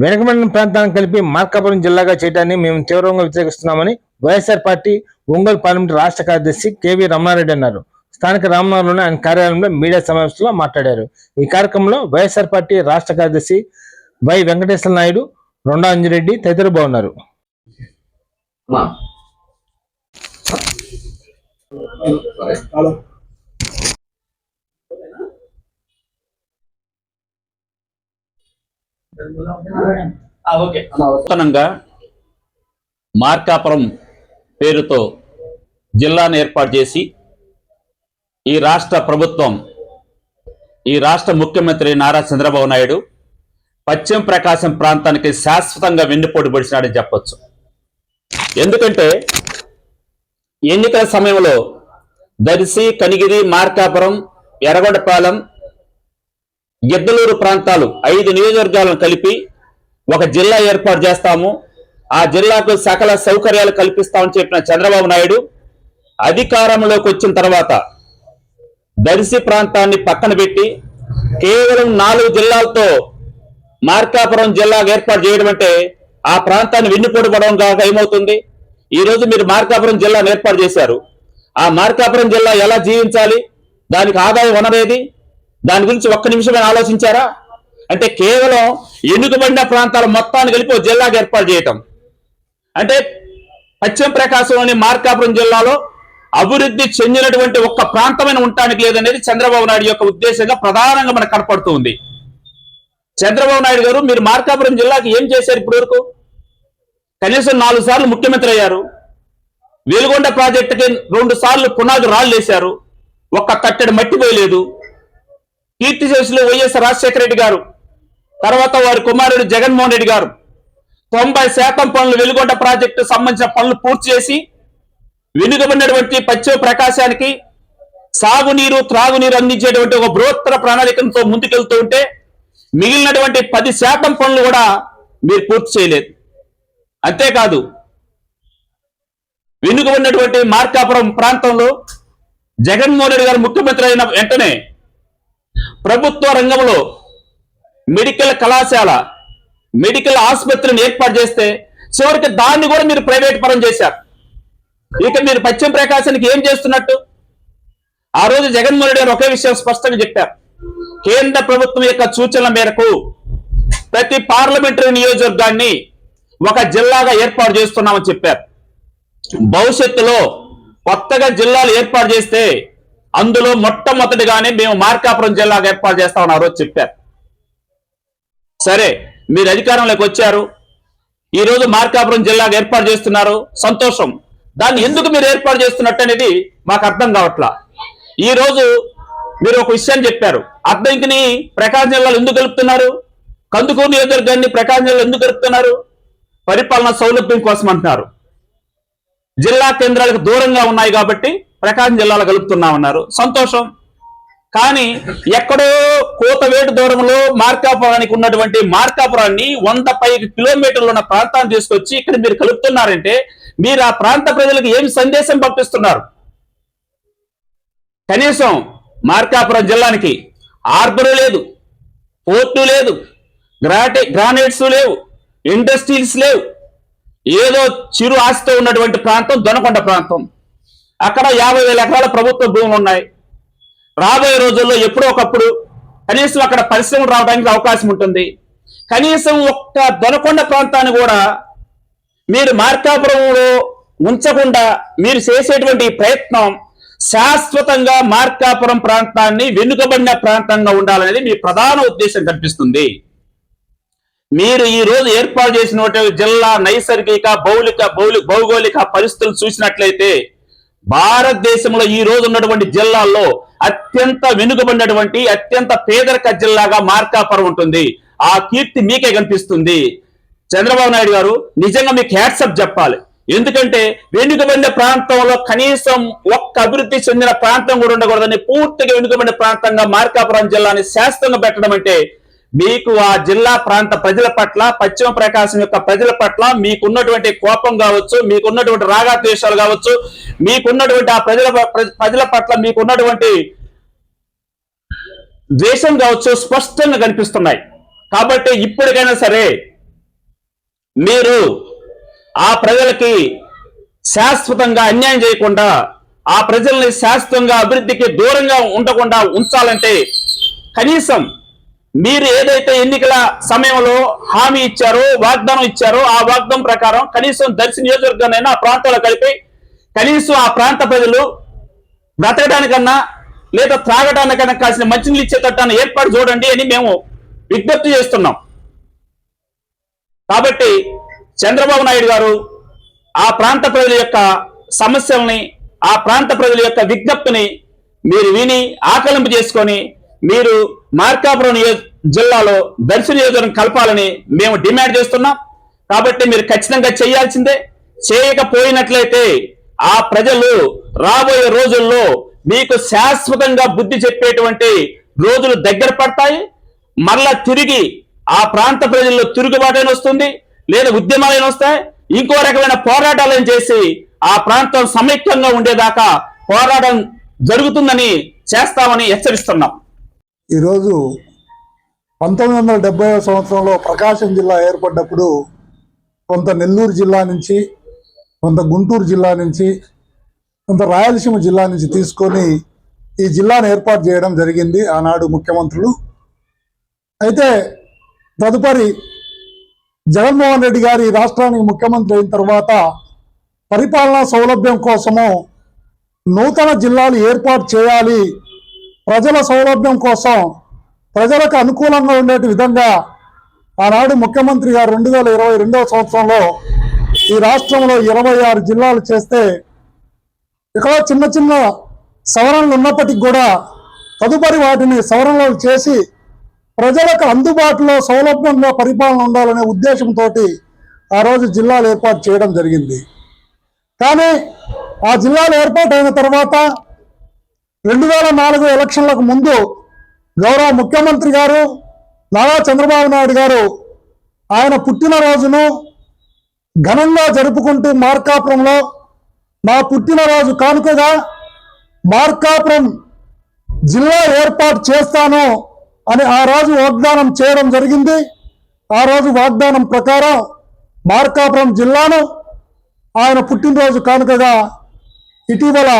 వెనుకబడిన ప్రాంతాలను కలిపి మార్కాపురం జిల్లాగా చేయడాన్ని మేము తీవ్రంగా వ్యతిరేకిస్తున్నామని వైఎస్ఆర్ పార్టీ ఒంగోలు పార్లమెంట్ రాష్ట్ర కార్యదర్శి కేవీ రమణారెడ్డి అన్నారు. స్థానిక రామనగర్లోని ఆయన కార్యాలయంలో మీడియా సమావేశంలో మాట్లాడారు. ఈ కార్యక్రమంలో వైఎస్ఆర్ పార్టీ రాష్ట్ర కార్యదర్శి వై వెంకటేశ్వర నాయుడు రొండా అంజిరెడ్డి తదితరులు బాగున్నారు. నూతనంగా మార్కాపురం పేరుతో జిల్లాను ఏర్పాటు చేసి ఈ రాష్ట్ర ప్రభుత్వం ఈ రాష్ట్ర ముఖ్యమంత్రి నారా చంద్రబాబు నాయుడు పశ్చిమ ప్రకాశం ప్రాంతానికి శాశ్వతంగా వెన్నుపోటు పొడిచినాడని చెప్పొచ్చు. ఎందుకంటే ఎన్నికల సమయంలో దర్శి కనిగిరి మార్కాపురం ఎర్రగొండపాలెం గిద్దలూరు ప్రాంతాలు ఐదు నియోజకవర్గాలను కలిపి ఒక జిల్లా ఏర్పాటు చేస్తాము. ఆ జిల్లాకు సకల సౌకర్యాలు కల్పిస్తామని చెప్పిన చంద్రబాబు నాయుడు అధికారంలోకి వచ్చిన తర్వాత దర్శి ప్రాంతాన్ని పక్కన పెట్టి కేవలం నాలుగు జిల్లాలతో మార్కాపురం జిల్లా ఏర్పాటు చేయడం అంటే ఆ ప్రాంతాన్ని వెన్నుపోటు కాక ఏమవుతుంది? ఈ రోజు మీరు మార్కాపురం జిల్లాను ఏర్పాటు చేశారు. ఆ మార్కాపురం జిల్లా ఎలా జీవించాలి? దానికి ఆదాయం వనరేది? దాని గురించి ఒక్క నిమిషమే ఆలోచించారా? అంటే కేవలం ఎన్నుకబడిన ప్రాంతాల మొత్తాన్ని కలిపి ఒక జిల్లాగా ఏర్పాటు చేయటం. అంటే పశ్చిమ ప్రకాశంలోని మార్కాపురం జిల్లాలో అభివృద్ధి చెందినటువంటి ఒక్క ప్రాంతమైన ఉండటానికి లేదనేది చంద్రబాబు నాయుడు యొక్క ఉద్దేశంగా ప్రధానంగా మనకు కనపడుతుంది చంద్రబాబు నాయుడు గారు మీరు మార్కాపురం జిల్లాకి ఏం చేశారు ఇప్పటి వరకు కనీసం నాలుగు సార్లు ముఖ్యమంత్రి అయ్యారు. వెలుగొండ ప్రాజెక్టుకి రెండు సార్లు పునాది రాళ్ళు వేశారు. ఒక్క కట్టెడు మట్టి పోయలేదు కీర్తి శేషులు వైఎస్ రాజశేఖర రెడ్డి గారు తర్వాత వారి కుమారుడు జగన్మోహన్ రెడ్డి గారు. తొంభై శాతం పనులు వెలుగొండ ప్రాజెక్టు సంబంధించిన పనులు పూర్తి చేసి వెనుకబడినటువంటి పశ్చిమ ప్రకాశానికి సాగునీరు త్రాగునీరు అందించేటువంటి ఒక బృహత్తర ప్రణాళికలతో ముందుకెళ్తూ ఉంటే మిగిలినటువంటి పది శాతం పనులు కూడా మీరు పూర్తి చేయలేదు. అంతేకాదు వెనుకబడినటువంటి మార్కాపురం ప్రాంతంలో జగన్మోహన్ రెడ్డి గారు ముఖ్యమంత్రి అయిన వెంటనే ప్రభుత్వ రంగంలో మెడికల్ కళాశాల మెడికల్ ఆసుపత్రిని ఏర్పాటు చేస్తే చివరికి దాన్ని కూడా మీరు ప్రైవేట్ పరం చేశారు. ఇక మీరు పశ్చిమ ప్రకాశానికి ఏం చేస్తున్నట్టు? ఆ రోజు జగన్మోహన్ రెడ్డి గారు ఒకే విషయం స్పష్టంగా చెప్పారు. కేంద్ర ప్రభుత్వం యొక్క సూచనల మేరకు ప్రతి పార్లమెంటరీ నియోజకవర్గాన్ని ఒక జిల్లాగా ఏర్పాటు చేస్తున్నామని చెప్పారు. భవిష్యత్తులో కొత్తగా జిల్లాలు ఏర్పాటు చేస్తే అందులో మొట్టమొదటిగానే మేము మార్కాపురం జిల్లాగా ఏర్పాటు చేస్తామని ఆ రోజు చెప్పారు. సరే మీరు అధికారంలోకి వచ్చారు. ఈ రోజు మార్కాపురం జిల్లాగా ఏర్పాటు చేస్తున్నారు. సంతోషం. దాన్ని ఎందుకు మీరు ఏర్పాటు చేస్తున్నట్టు అనేది మాకు అర్థం కావట్లా. ఈ రోజు మీరు ఒక విషయాన్ని చెప్పారు. అద్దంకిని ప్రకాశం జిల్లాలో ఎందుకు కలుపుతున్నారు? కందుకూరు నియోజకవర్గాన్ని ప్రకాశం జిల్లాలో ఎందుకు కలుపుతున్నారు? పరిపాలన సౌలభ్యం కోసం అంటున్నారు. జిల్లా కేంద్రాలకు దూరంగా ఉన్నాయి కాబట్టి ప్రకాశం జిల్లాలో కలుపుతున్నామన్నారు. సంతోషం. కానీ ఎక్కడో కోతవేటు దూరంలో మార్కాపురానికి ఉన్నటువంటి మార్కాపురాన్ని వంద పై కిలోమీటర్లు ఉన్న ప్రాంతాన్ని తీసుకొచ్చి ఇక్కడ మీరు కలుపుతున్నారంటే మీరు ఆ ప్రాంత ప్రజలకు ఏం సందేశం పంపిస్తున్నారు? కనీసం మార్కాపురం జిల్లానికి ఆర్బరు లేదు పోర్టు లేదు గ్రాటి గ్రానైట్స్ లేవు ఇండస్ట్రీస్ లేవు. ఏదో చిరు ఆస్తితో ఉన్నటువంటి ప్రాంతం దొనకొండ ప్రాంతం. అక్కడ యాభై వేల ఎకరాల ప్రభుత్వ భూములు ఉన్నాయి. రాబోయే రోజుల్లో ఎప్పుడో ఒకప్పుడు కనీసం అక్కడ పరిశ్రమలు రావడానికి అవకాశం ఉంటుంది. కనీసం ఒక్క దొనకొండ ప్రాంతాన్ని కూడా మీరు మార్కాపురంలో ఉంచకుండా మీరు చేసేటువంటి ప్రయత్నం శాశ్వతంగా మార్కాపురం ప్రాంతాన్ని వెనుకబడిన ప్రాంతంగా ఉండాలనేది మీ ప్రధాన ఉద్దేశం కనిపిస్తుంది. మీరు ఈ రోజు ఏర్పాటు చేసిన జిల్లా నైసర్గిక భౌలిక భౌలిక భౌగోళిక పరిస్థితులు చూసినట్లయితే భారతదేశంలో ఈ రోజు ఉన్నటువంటి జిల్లాల్లో అత్యంత వెనుకబడినటువంటి అత్యంత పేదరిక జిల్లాగా మార్కాపురం ఉంటుంది. ఆ కీర్తి మీకే కనిపిస్తుంది. చంద్రబాబు నాయుడు గారు నిజంగా మీకు హ్యాట్సప్ చెప్పాలి. ఎందుకంటే వెనుకబడిన ప్రాంతంలో కనీసం ఒక్క అభివృద్ధి చెందిన ప్రాంతం కూడా ఉండకూడదని పూర్తిగా వెనుకబడిన ప్రాంతంగా మార్కాపురం జిల్లాని శాస్త్రంగా పెట్టడం అంటే మీకు ఆ జిల్లా ప్రాంత ప్రజల పట్ల పశ్చిమ ప్రకాశం యొక్క ప్రజల పట్ల మీకున్నటువంటి కోపం కావచ్చు మీకున్నటువంటి రాగాద్వేషాలు కావచ్చు మీకున్నటువంటి ఆ ప్రజల ప్రజల పట్ల మీకున్నటువంటి ద్వేషం కావచ్చు స్పష్టంగా కనిపిస్తున్నాయి. కాబట్టి ఇప్పటికైనా సరే మీరు ఆ ప్రజలకి శాశ్వతంగా అన్యాయం చేయకుండా ఆ ప్రజల్ని శాశ్వతంగా అభివృద్ధికి దూరంగా ఉండకుండా ఉంచాలంటే కనీసం మీరు ఏదైతే ఎన్నికల సమయంలో హామీ ఇచ్చారో వాగ్దానం ఇచ్చారో ఆ వాగ్దానం ప్రకారం కనీసం దర్శి నియోజకవర్గానైనా ఆ ప్రాంతాల్లో కలిపి కనీసం ఆ ప్రాంత ప్రజలు బ్రతకడానికన్నా లేదా త్రాగడానికన్నా కాసిన మంచినీళ్ళు ఇచ్చేటట్టు ఏర్పాటు చూడండి అని మేము విజ్ఞప్తి చేస్తున్నాం. కాబట్టి చంద్రబాబు నాయుడు గారు ఆ ప్రాంత ప్రజల యొక్క సమస్యల్ని ఆ ప్రాంత ప్రజల యొక్క విజ్ఞప్తిని మీరు విని ఆకలింపు చేసుకొని మీరు మార్కాపురం జిల్లాలో దర్శన నియోజకవర్గం కలపాలని మేము డిమాండ్ చేస్తున్నాం. కాబట్టి మీరు ఖచ్చితంగా చేయాల్సిందే. చేయకపోయినట్లయితే ఆ ప్రజలు రాబోయే రోజుల్లో మీకు శాశ్వతంగా బుద్ధి చెప్పేటువంటి రోజులు దగ్గర పడతాయి. మరలా తిరిగి ఆ ప్రాంత ప్రజల్లో తిరుగుబాటైన వస్తుంది లేదా ఉద్యమాలైన వస్తాయి. ఇంకో రకమైన పోరాటాలను చేసి ఆ ప్రాంతం సమైక్యంగా ఉండేదాకా పోరాటం జరుగుతుందని చేస్తామని హెచ్చరిస్తున్నాం. ఈరోజు పంతొమ్మిది వందల డెబ్బై సంవత్సరంలో ప్రకాశం జిల్లా ఏర్పడ్డప్పుడు కొంత నెల్లూరు జిల్లా నుంచి కొంత గుంటూరు జిల్లా నుంచి కొంత రాయలసీమ జిల్లా నుంచి తీసుకొని ఈ జిల్లాను ఏర్పాటు చేయడం జరిగింది ఆనాడు ముఖ్యమంత్రులు. అయితే తదుపరి జగన్మోహన్ రెడ్డి గారి రాష్ట్రానికి ముఖ్యమంత్రి అయిన తర్వాత పరిపాలనా సౌలభ్యం కోసము నూతన జిల్లాలు ఏర్పాటు చేయాలి ప్రజల సౌలభ్యం కోసం ప్రజలకు అనుకూలంగా ఉండే విధంగా ఆనాడు ముఖ్యమంత్రి గారు రెండు వేల ఇరవై రెండవ సంవత్సరంలో ఈ రాష్ట్రంలో ఇరవై ఆరు జిల్లాలు చేస్తే ఇక్కడ చిన్న చిన్న సవరణలు ఉన్నప్పటికీ కూడా తదుపరి వాటిని సవరణలు చేసి ప్రజలకు అందుబాటులో సౌలభ్యంగా పరిపాలన ఉండాలనే ఉద్దేశంతో ఆ రోజు జిల్లాలు ఏర్పాటు చేయడం జరిగింది. కానీ ఆ జిల్లాలు ఏర్పాటైన తర్వాత రెండు వేల నాలుగు ఎలక్షన్లకు ముందు గౌరవ ముఖ్యమంత్రి గారు నారా చంద్రబాబు నాయుడు గారు ఆయన పుట్టినరోజును ఘనంగా జరుపుకుంటూ మార్కాపురంలో నా పుట్టినరోజు కానుకగా మార్కాపురం జిల్లా ఏర్పాటు చేస్తాను అని ఆ రోజు వాగ్దానం చేయడం జరిగింది. ఆ రోజు వాగ్దానం ప్రకారం మార్కాపురం జిల్లాను ఆయన పుట్టినరోజు కానుకగా ఇటీవల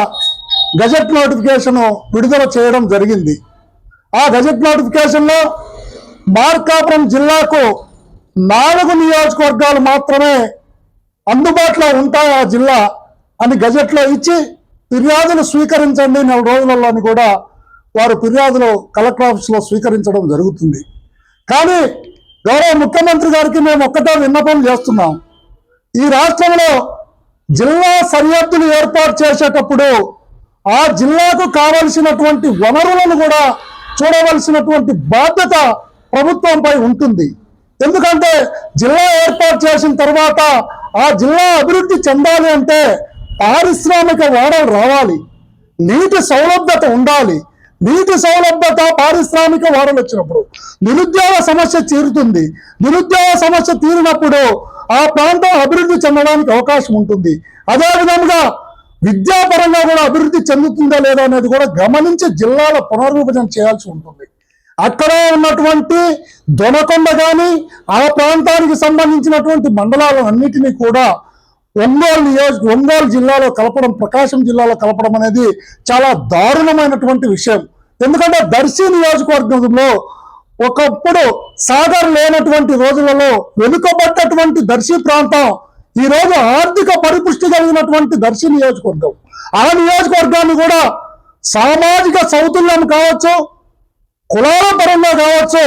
గజెట్ నోటిఫికేషన్ విడుదల చేయడం జరిగింది. ఆ గజెట్ నోటిఫికేషన్లో మార్కాపురం జిల్లాకు నాలుగు నియోజకవర్గాలు మాత్రమే అందుబాటులో ఉంటాయి ఆ జిల్లా అని గజెట్లో ఇచ్చి ఫిర్యాదులు స్వీకరించండి నెల రోజులలోని కూడా వారు ఫిర్యాదులు కలెక్టర్ ఆఫీస్లో స్వీకరించడం జరుగుతుంది. కానీ గౌరవ ముఖ్యమంత్రి గారికి మేము ఒక్కటే విన్నపం చేస్తున్నాం. ఈ రాష్ట్రంలో జిల్లా సరిహద్దులు ఏర్పాటు చేసేటప్పుడు ఆ జిల్లాకు కావలసినటువంటి వనరులను కూడా చూడవలసినటువంటి బాధ్యత ప్రభుత్వంపై ఉంటుంది. ఎందుకంటే జిల్లా ఏర్పాటు చేసిన తర్వాత ఆ జిల్లా అభివృద్ధి చెందాలి అంటే పారిశ్రామిక వాడలు రావాలి. నీటి సౌలభ్యత ఉండాలి. నీటి సౌలభ్యత పారిశ్రామిక వాడలు వచ్చినప్పుడు నిరుద్యోగ సమస్య తీరుతుంది. నిరుద్యోగ సమస్య తీరినప్పుడు ఆ ప్రాంతం అభివృద్ధి చెందడానికి అవకాశం ఉంటుంది. అదేవిధంగా విద్యాపరంగా కూడా అభివృద్ధి చెందుతుందా లేదా అనేది కూడా గమనించి జిల్లాల పునర్విభజన చేయాల్సి ఉంటుంది. అక్కడ ఉన్నటువంటి దొనకొండ కానీ ఆ ప్రాంతానికి సంబంధించినటువంటి మండలాలన్నిటినీ కూడా ఒంగోలు నియోజక ఒంగోలు జిల్లాలో కలపడం ప్రకాశం జిల్లాలో కలపడం అనేది చాలా దారుణమైనటువంటి విషయం. ఎందుకంటే దర్శి నియోజకవర్గంలో ఒకప్పుడు సాగర్ లేనటువంటి రోజులలో వెనుకబడ్డటువంటి దర్శి ప్రాంతం ఈ రోజు ఆర్థిక పరిపుష్టి కలిగినటువంటి దర్శి నియోజకవర్గం. ఆ నియోజకవర్గాన్ని కూడా సామాజిక సౌతుల్యం కావచ్చు కులాల పరంగా కావచ్చు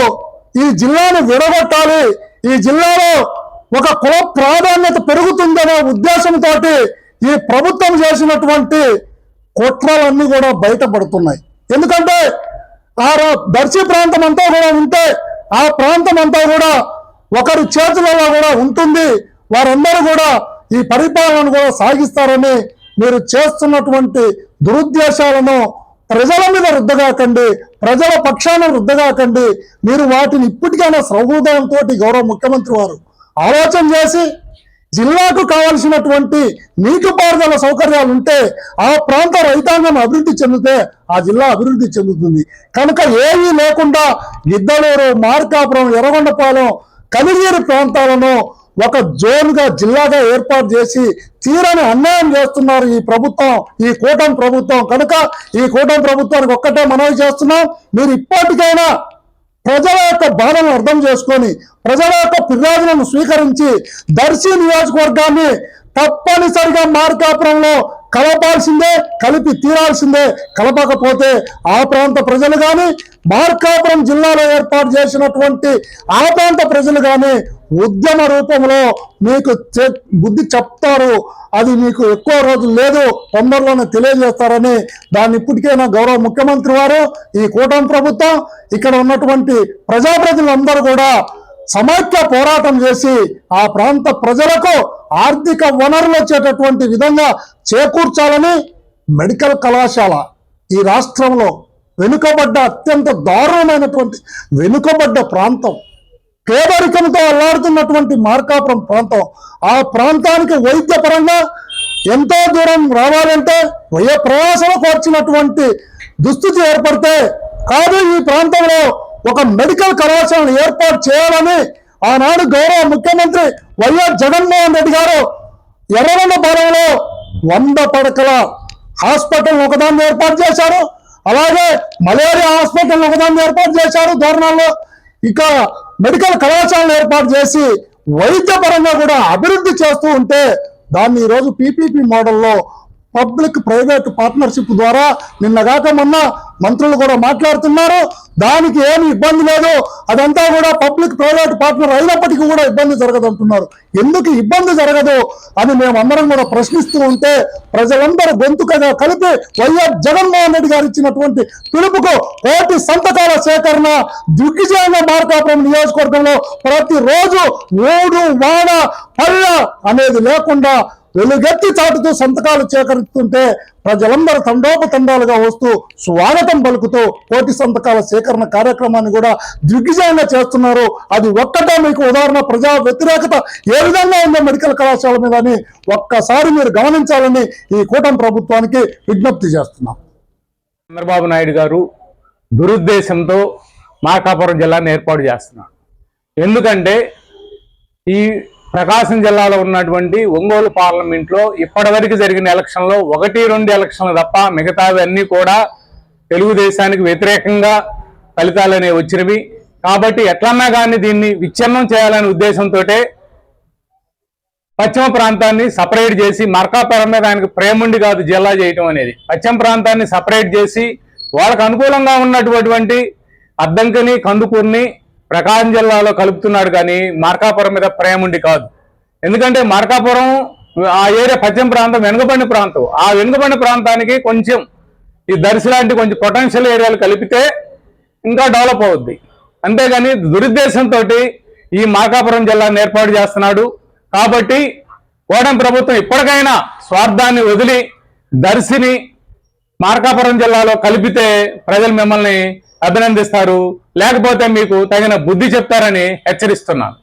ఈ జిల్లాను విడగొట్టాలి. ఈ జిల్లాలో ఒక కుల ప్రాధాన్యత పెరుగుతుందనే ఉద్దేశంతో ఈ ప్రభుత్వం చేసినటువంటి కుట్రలన్నీ కూడా బయటపడుతున్నాయి. ఎందుకంటే ఆ దర్శి ప్రాంతం అంతా కూడా ఉంటే ఆ ప్రాంతం అంతా కూడా ఒకరి చేతులలో కూడా ఉంటుంది. వారందరూ కూడా ఈ పరిపాలనను కూడా సాగిస్తారని మీరు చేస్తున్నటువంటి దురుద్దేశాలను ప్రజల మీద రుద్దగాకండి ప్రజల పక్షాన రుద్దగాకండి. మీరు వాటిని ఇప్పటికైనా సౌహృదయంతో గౌరవ ముఖ్యమంత్రి వారు ఆలోచన చేసి జిల్లాకు కావలసినటువంటి నీటిపారుదల సౌకర్యాలు ఉంటే ఆ ప్రాంత రైతాంగం అభివృద్ధి చెందితే ఆ జిల్లా అభివృద్ధి చెందుతుంది. కనుక ఏమీ లేకుండా గిద్దలూరు మార్కాపురం ఎర్రగొండపాలెం కలిగేరు ప్రాంతాలను ఒక జోన్గా జిల్లాగా ఏర్పాటు చేసి తీరని అన్యాయం చేస్తున్నారు ఈ ప్రభుత్వం ఈ కూటమి ప్రభుత్వం. కనుక ఈ కూటమి ప్రభుత్వానికి ఒక్కటే మనవి చేస్తున్నాం మీరు ఇప్పటికైనా ప్రజల యొక్క బాధను అర్థం చేసుకొని ప్రజల యొక్క ఫిర్యాదులను స్వీకరించి దర్శి నియోజకవర్గాన్ని తప్పనిసరిగా మార్కాపురంలో కలపాల్సిందే కలిపి తీరాల్సిందే. కలపకపోతే ఆ ప్రాంత ప్రజలు కానీ మార్కాపురం జిల్లాలో ఏర్పాటు చేసినటువంటి ఆ ప్రాంత ప్రజలు కానీ ఉద్యమ రూపంలో మీకు బుద్ధి చెప్తారు. అది మీకు ఎక్కువ రోజులు లేదు. తొందరలోనే తెలియజేస్తారని దాన్ని ఇప్పటికైనా గౌరవ ముఖ్యమంత్రి వారు ఈ కూటమి ప్రభుత్వం ఇక్కడ ఉన్నటువంటి ప్రజాప్రతినిధులందరూ కూడా సమైక్య పోరాటం చేసి ఆ ప్రాంత ప్రజలకు ఆర్థిక వనరులు వచ్చేటటువంటి విధంగా చేకూర్చాలని మెడికల్ కళాశాల ఈ రాష్ట్రంలో వెనుకబడ్డ అత్యంత దారుణమైనటువంటి వెనుకబడ్డ ప్రాంతం. పేదరికంతో అల్లాడుతున్నటువంటి మార్కాపురం ప్రాంతం. ఆ ప్రాంతానికి వైద్యపరంగా ఎంతో దూరం రావాలంటే వయో ప్రయాసలకు కోర్చినటువంటి దుస్థితి ఏర్పడితే కాదు ఈ ప్రాంతంలో ఒక మెడికల్ కళాశాలను ఏర్పాటు చేయాలని ఆనాడు గౌరవ ముఖ్యమంత్రి వైఎస్ జగన్మోహన్ రెడ్డి గారు ఎర్రగొండ పాలెంలో వంద పడకల హాస్పిటల్ ఒకదాన్ని ఏర్పాటు చేశారు. అలాగే మలేరియా హాస్పిటల్ ఒకదాన్ని ఏర్పాటు చేశారు. ధోరణాల్లో ఇక మెడికల్ కళాశాలను ఏర్పాటు చేసి వైద్యపరంగా కూడా అభివృద్ధి చేస్తూ ఉంటే దాన్ని ఈరోజు పీపీపీ మోడల్లో పబ్లిక్ ప్రైవేట్ పార్ట్నర్షిప్ ద్వారా నిన్నగాక మొన్న మంత్రులు కూడా మాట్లాడుతున్నారు. దానికి ఏమి ఇబ్బంది లేదు. అదంతా కూడా పబ్లిక్ ప్రైవేట్ పార్ట్నర్ అయినప్పటికీ కూడా ఇబ్బంది జరగదు అంటున్నారు ఎందుకు ఇబ్బంది జరగదు అని మేమందరం కూడా ప్రశ్నిస్తూ ఉంటే ప్రజలందరూ గొంతుకగా కలిపి వైఎస్ జగన్మోహన్ రెడ్డి గారు ఇచ్చినటువంటి పిలుపుకు కోటి సంతకాల సేకరణ దిగ్విజయంగా మార్కాపురం నియోజకవర్గంలో ప్రతిరోజు ఓడు వాడ పల్ల అనేది లేకుండా వెలుగెత్తి చాటుతూ సంతకాలు సేకరిస్తుంటే ప్రజలందరూ తండోపతండాలుగా వస్తూ స్వాగతం పలుకుతూ కోటి సంతకాల సేకరణ కార్యక్రమాన్ని కూడా దిగ్విజయంగా చేస్తున్నారు. అది ఒక్కటే మీకు ఉదాహరణ ప్రజా వ్యతిరేకత ఏ విధంగా ఉందో మెడికల్ కళాశాల మీద అని ఒక్కసారి మీరు గమనించాలని ఈ కూటమి ప్రభుత్వానికి విజ్ఞప్తి చేస్తున్నాం. చంద్రబాబు నాయుడు గారు దురుద్దేశంతో మార్కాపురం జిల్లాను ఏర్పాటు చేస్తున్నాడు ఎందుకంటే ఈ ప్రకాశం జిల్లాలో ఉన్నటువంటి ఒంగోలు పార్లమెంట్లో ఇప్పటివరకు జరిగిన ఎలక్షన్లో ఒకటి రెండు ఎలక్షన్లు తప్ప మిగతావన్నీ కూడా తెలుగుదేశానికి వ్యతిరేకంగా ఫలితాలు అనేవి వచ్చినవి. కాబట్టి ఎట్లన్నా కానీ దీన్ని విచ్ఛిన్నం చేయాలనే ఉద్దేశంతో పశ్చిమ ప్రాంతాన్ని సపరేట్ చేసి మర్కాపురం మీద ఆయనకు ప్రేముండి కాదు జిల్లా చేయటం అనేది. పశ్చిమ ప్రాంతాన్ని సపరేట్ చేసి వాళ్ళకు అనుకూలంగా ఉన్నటువంటి అద్దంకిని కందుకూరిని ప్రకాశం జిల్లాలో కలుపుతున్నాడు కానీ మార్కాపురం మీద ప్రేముండి కాదు. ఎందుకంటే మార్కాపురం ఆ ఏరియా పశ్చిమ ప్రాంతం వెనుకబడిన ప్రాంతం. ఆ వెనుకబడిన ప్రాంతానికి కొంచెం ఈ దర్శి లాంటి కొంచెం పొటెన్షియల్ ఏరియాలు కలిపితే ఇంకా డెవలప్ అవుద్ది. అంతేగాని దురుద్దేశంతో ఈ మార్కాపురం జిల్లాను ఏర్పాటు చేస్తున్నాడు. కాబట్టి కోటం ప్రభుత్వం ఇప్పటికైనా స్వార్థాన్ని వదిలి దర్శిని మార్కాపురం జిల్లాలో కలిపితే ప్రజలు మిమ్మల్ని అభినందిస్తారు. లేకపోతే మీకు తగిన బుద్ధి చెప్తారని హెచ్చరిస్తున్నాను.